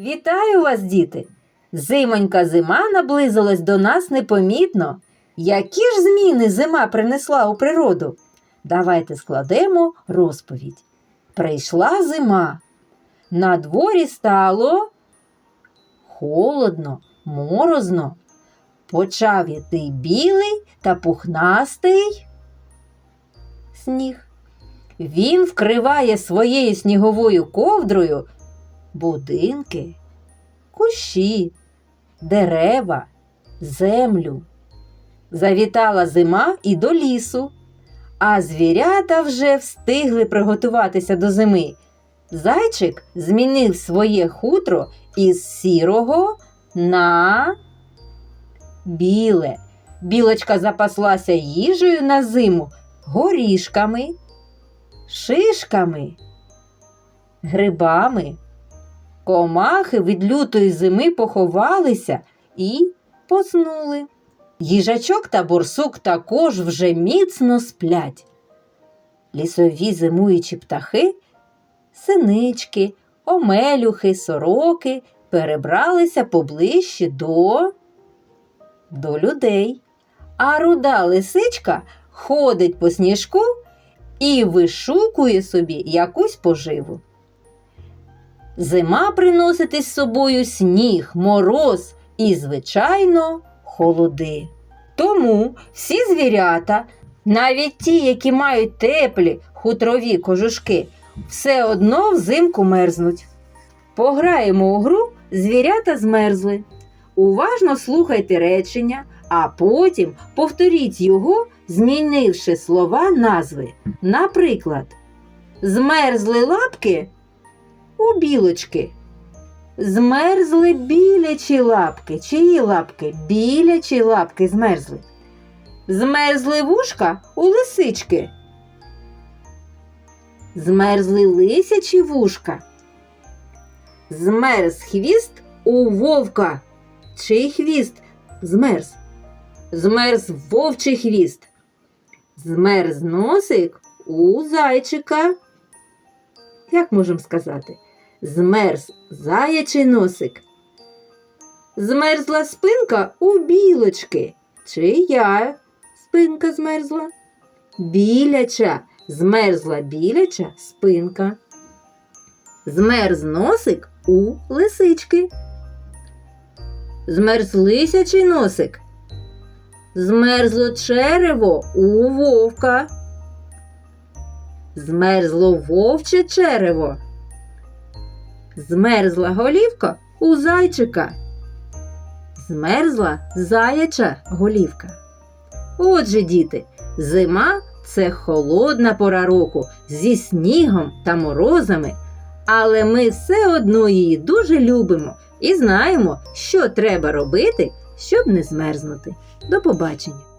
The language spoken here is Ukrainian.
Вітаю вас, діти! Зимонька зима наблизилась до нас непомітно. Які ж зміни зима принесла у природу? Давайте складемо розповідь. Прийшла зима. На дворі стало холодно, морозно. Почав іти білий та пухнастий сніг. Він вкриває своєю сніговою ковдрою будинки, кущі, дерева, землю. Завітала зима і до лісу, а звірята вже встигли приготуватися до зими. Зайчик змінив своє хутро із сірого на біле. Білочка запаслася їжею на зиму, горішками, шишками, грибами. Комахи від лютої зими поховалися і поснули. Їжачок та борсук також вже міцно сплять. Лісові зимуючі птахи, синички, омелюхи, сороки перебралися поближче до, до людей. А руда лисичка ходить по сніжку і вишукує собі якусь поживу. Зима приносить із собою сніг, мороз і, звичайно, холоди. Тому всі звірята, навіть ті, які мають теплі хутрові кожушки, все одно взимку мерзнуть. Пограємо у гру звірята змерзли. Уважно слухайте речення, а потім повторіть його, змінивши слова назви. Наприклад, змерзли лапки у білочки. Змерзли білячі лапки. Чиї лапки? Білячі лапки змерзли. Змерзли вушка у лисички. Змерзли лисячі вушка. Змерз хвіст у вовка. Чий хвіст змерз? Змерз вовчий хвіст. Змерз носик у зайчика. Як можемо сказати? Змерз заячий носик. Змерзла спинка у білочки. Чия спинка змерзла? Біляча. Змерзла біляча спинка. Змерз носик у лисички. Змерз лисячий носик. Змерзло черево у вовка. Змерзло вовче черево. Змерзла голівка у зайчика. Змерзла заяча голівка. Отже, діти, зима це холодна пора року зі снігом та морозами, але ми все одно її дуже любимо і знаємо, що треба робити, щоб не змерзнути. До побачення!